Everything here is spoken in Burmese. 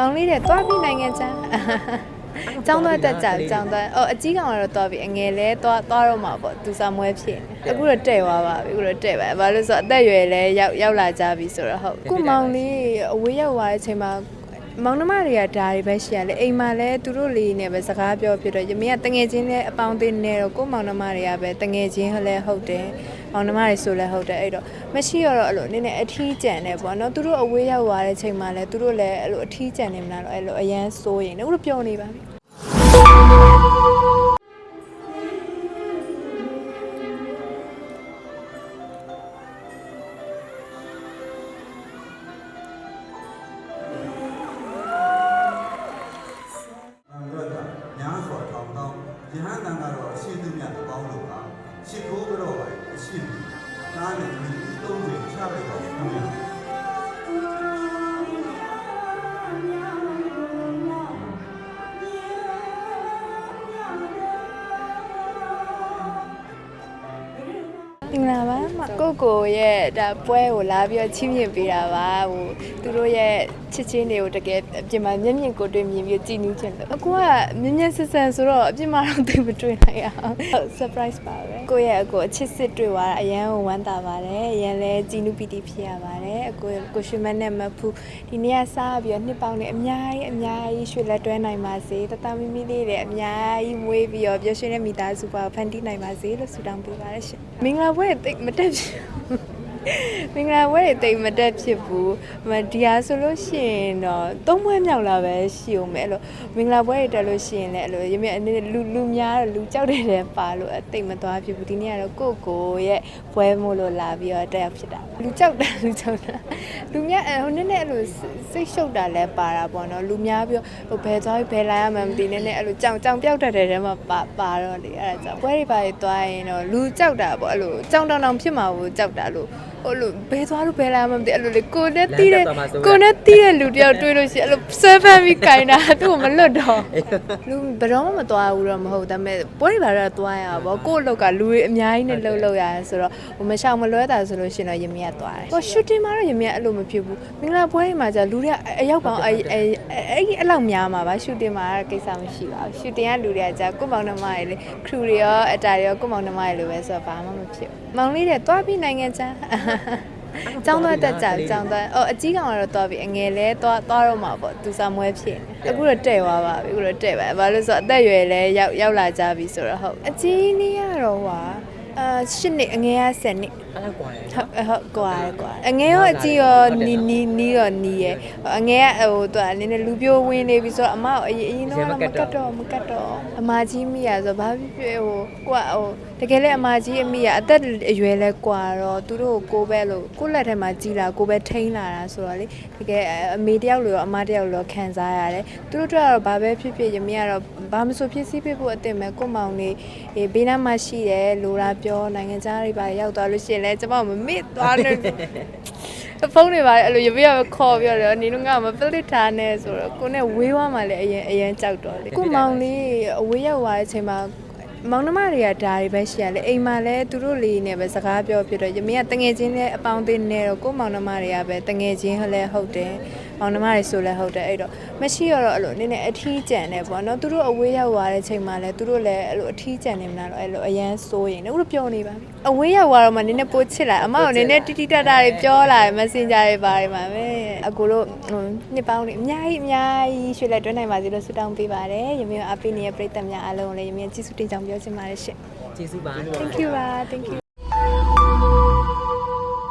မောင်လေးတဲ့သွားပြီးနိုင်ငံချမ်းကျောင်းသွားတက်ကြကျောင်းသွားအော်အကြီးကောင်ကတော့သွားပြီးအငယ်လဲသွားသွားတော့မှာပေါ့သူစာမွဲဖြစ်နေအခုတော့တဲ့သွားပါပြီအခုတော့တဲ့ပါဘာလို့လဲဆိုတော့အသက်အရွယ်လဲရောက်ရောက်လာကြပြီဆိုတော့ဟုတ်ခုမောင်လေးအဝေးရောက်သွားတဲ့အချိန်မှာ မောင်နှမတွေကဒါတွေပဲရှိရလေအိမ်မှာလဲသူတို့လေးနဲ့ပဲစကားပြောဖြစ်တော့ယမင်းကတငယ်ချင်းနဲ့အပေါင်းအသင်းနဲ့တော့ကိုယ့်မောင်နှမတွေကပဲတငယ်ချင်းဟလဲဟုတ်တယ်မောင်နှမတွေဆိုလဲဟုတ်တယ်အဲ့တော့မရှိရတော့အဲ့လိုနည်းနည်းအထီးကျန်နေပေါ့နော်သူတို့အဝေးရောက်သွားတဲ့အချိန်မှာလဲသူတို့လည်းအဲ့လိုအထီးကျန်နေမလားတော့အဲ့လိုအရန်စိုးရင်အခုတော့ပြောနေပါပြီ ယဟန်တန်ကတော့အရှိသမျှအပေါင်းတို့ကရှ िख ိုးကြောပဲအရှိပြီနားနဲ့ဒီသုံးချိန်ချလိုက်တော့ဘု င်္ဂလာပါမကိုကိုရဲ့ဒါပွဲကိုလာပြီးတော့ချီးမြှင့်ပေးတာပါဟိုသူတို့ရဲ့ချစ်ချင်းတွေကိုတကယ်အပြင်မှာမျက်မြင်ကိုတွေ့မြင်ပြီးကြည်နူးချင်တယ်အကူကမြင်မြင်ဆန်ဆန်ဆိုတော့အပြင်မှာတော့သိမတွေ့နိုင်အောင်ဟုတ် surprise ပါပဲကိုရဲ့အကူအချစ်စစ်တွေ့သွားတာအရန်ကိုဝမ်းသာပါတယ်အရန်လဲကြည်နူးပီတိဖြစ်ရပါတယ်အကူကိုရှင်မနဲ့မဖူးဒီနေ့ကစားပြီးတော့နှစ်ပေါင်းနဲ့အများကြီးအများကြီးရွှေလက်တွဲနိုင်ပါစေတတမီမီလေးတွေအများကြီးမွေးပြီးတော့ပျော်ရွှင်တဲ့မိသားစုပါဖန်တီးနိုင်ပါစေလို့ဆုတောင်းပေးပါတယ်ရှင်မင်္ဂလာပွဲတိတ်မတက်ဖြစ်ဘူး မင်္ဂလာပွဲတွေတိတ်မတက်ဖြစ်ဘူးမဒီဟာဆိုလို့ရှိရင်တော့သုံးပွဲမြောက်လာပဲရှိအောင်မယ်အဲ့လိုမင်္ဂလာပွဲတွေတက်လို့ရှိရင်လည်းအဲ့လိုရမြအနေနဲ့လူလူများတော့လူကြောက်တဲ့တဲ့ပါလို့အတိတ်မသွားဖြစ်ဘူးဒီနေ့ကတော့ကိုယ့်ကိုယ်ရဲ့ပွဲမို့လို့လာပြီးတော့တက်ရောက်ဖြစ်တာလူကြောက်တာလူကြောက်တာလူများအဲ့ဟိုနည်းနည်းအဲ့လိုစိတ်ရှုပ်တာလည်းပါတာပေါ့နော်လူများပြီးတော့ဟိုဘယ်သွားပြီးဘယ်လာရမှန်းမသိနေနဲ့အဲ့လိုကြောင်ကြောင်ပြောက်တတ်တဲ့တဲမှာပါပါတော့လေအဲ့ဒါကြောင့်ပွဲတွေပါတွေသွားရင်တော့လူကြောက်တာပေါ့အဲ့လိုကြောင်တောင်တောင်ဖြစ်မှာကိုကြောက်တာလို့ ဟိုလိုဘယ်သွားလို့ဘယ်လာမှမသိအဲ့လိုလေကိုနဲ့တီးတဲ့ကိုနဲ့တီးတဲ့လူတယောက်တွေ့လို့ရှိရင်အဲ့လိုဆွဲဖမ်းပြီးကြင်တာသူ့ကိုမလွတ်တော့လူဘယ်တော့မှမသွားဘူးတော့မဟုတ်ဒါပေမဲ့ပွဲတွေပါတော့သွားရပါဘောကို့အလောက်ကလူတွေအများကြီးနဲ့လှုပ်လှုပ်ရတယ်ဆိုတော့ဟိုမရှောင်မလွဲတာဆိုလို့ရှိရင်တော့ယမီကသွားတယ်ဟို shooting မှာတော့ယမီကအဲ့လိုမဖြစ်ဘူးမင်္ဂလာပွဲတွေမှာじゃလူတွေကအရောက်ပေါင်းအဲ့အဲ့အဲ့အဲ့လောက်များမှာပါ shooting မှာတော့ကိစ္စမရှိပါဘူး shooting ကလူတွေကじゃကိုယ့်မောင်နှမတွေလေ crew တွေရောအတာတွေရောကိုယ့်မောင်နှမတွေလိုပဲဆိုတော့ဘာမှမဖြစ်ဘူးမောင်လေးတဲ့သွားပြီးနိုင်ငံချမ်း ကျောင်းသွားတက်ကြကျောင်းသွားအော်အကြီးကောင်ကတော့သွားပြီးအငယ်လဲသွားသွားတော့မှာပေါ့သူစာမွဲဖြစ်နေအခုတော့တဲ့သွားပါပြီအခုတော့တဲ့ပါဘာလို့လဲဆိုတော့အသက်အရွယ်လဲရောက်ရောက်လာကြပြီဆိုတော့ဟုတ်အကြီးနည်းကတော့ဟွာအာရှစ်နှစ်အငယ်က10နှစ်အဲ့ဒါကွာရယ်ဟုတ်ဟုတ်ကွာကွာအငယ်ရောအကြီးရောနီနီနီရောနီရယ်အငယ်ကဟိုသူကနည်းနည်းလူပြိုဝင်နေပြီဆိုတော့အမကအရင်အရင်တော့မကတ်တော့မကတ်တော့အမကြီးမိရဆိုဘာဖြစ်ဖြစ်ဟိုကိုကဟိုတကယ်လဲအမကြီးအမိရအသက်အရွယ်လဲကွာတော့သူတို့ကိုပဲလို့ကိုလက်ထဲမှာကြီးလာကိုပဲထိန်းလာတာဆိုတော့လေတကယ်အမေတယောက်လိုရောအမတယောက်လိုရောခံစားရတယ်သူတို့တို့ကတော့ဘာပဲဖြစ်ဖြစ်ယမင်းကတော့ဘာမဆိုဖြစ်စီဖြစ်ဖို့အတင်မဲ့ကိုမောင်နေဘေးနားမှာရှိတယ်လိုတာပြောနိုင်ငံသားတွေပါရောက်သွားလို့ရှိရင်လဲကျမမမေ့သွားနဲ့ဖုန်းတွေပါအဲ့လိုရပြရခေါ်ပြောတယ်နင်တို့ကမပလစ်ထားနဲ့ဆိုတော့ကိုနဲ့ဝေးသွားမှလည်းအရင်အရင်ကြောက်တော့လေကိုမောင်လေးအဝေးရောက်သွားတဲ့အချိန်မှာ မောင်နှမတွေကဒါတွေပဲရှိရလေအိမ်မှာလည်းသူတို့လေးနဲ့ပဲစကားပြောဖြစ်တော့ယမင်းကတငယ်ချင်းနဲ့အပေါင်းအသင်းနဲ့တော့ကိုမောင်နှမတွေကပဲတငယ်ချင်းဟလဲဟုတ်တယ်မောင်နှမတွေဆိုလဲဟုတ်တယ်အဲ့တော့မရှိရတော့အဲ့လိုနည်းနည်းအထီးကျန်နေပေါ့နော်သူတို့အဝေးရောက်သွားတဲ့အချိန်မှာလည်းသူတို့လည်းအဲ့လိုအထီးကျန်နေမလားတော့အဲ့လိုအရန်စိုးရင်အခုတော့ပြောနေပါပြီအဝေးရောက်သွားတော့မှနည်းနည်းပိုချစ်လာအမကနည်းနည်းတီတီတတတွေပြောလာတယ် messenger တွေပါတယ်မှာပဲအကူတို့ဟိုနှစ်ပေါင်းတွေအများကြီးအများကြီးရွှေလက်တွဲနိုင်ပါစေလို့ဆုတောင်းပေးပါတယ်ရမင်းအပိနေတဲ့ပရိသတ်များအားလုံးကိုလည်းရမင်းကျေးဇူးတင်ကြောင်းပြောချင်ပါတယ်ရှင့်ကျေးဇူးပါ Thank you ပါ Thank you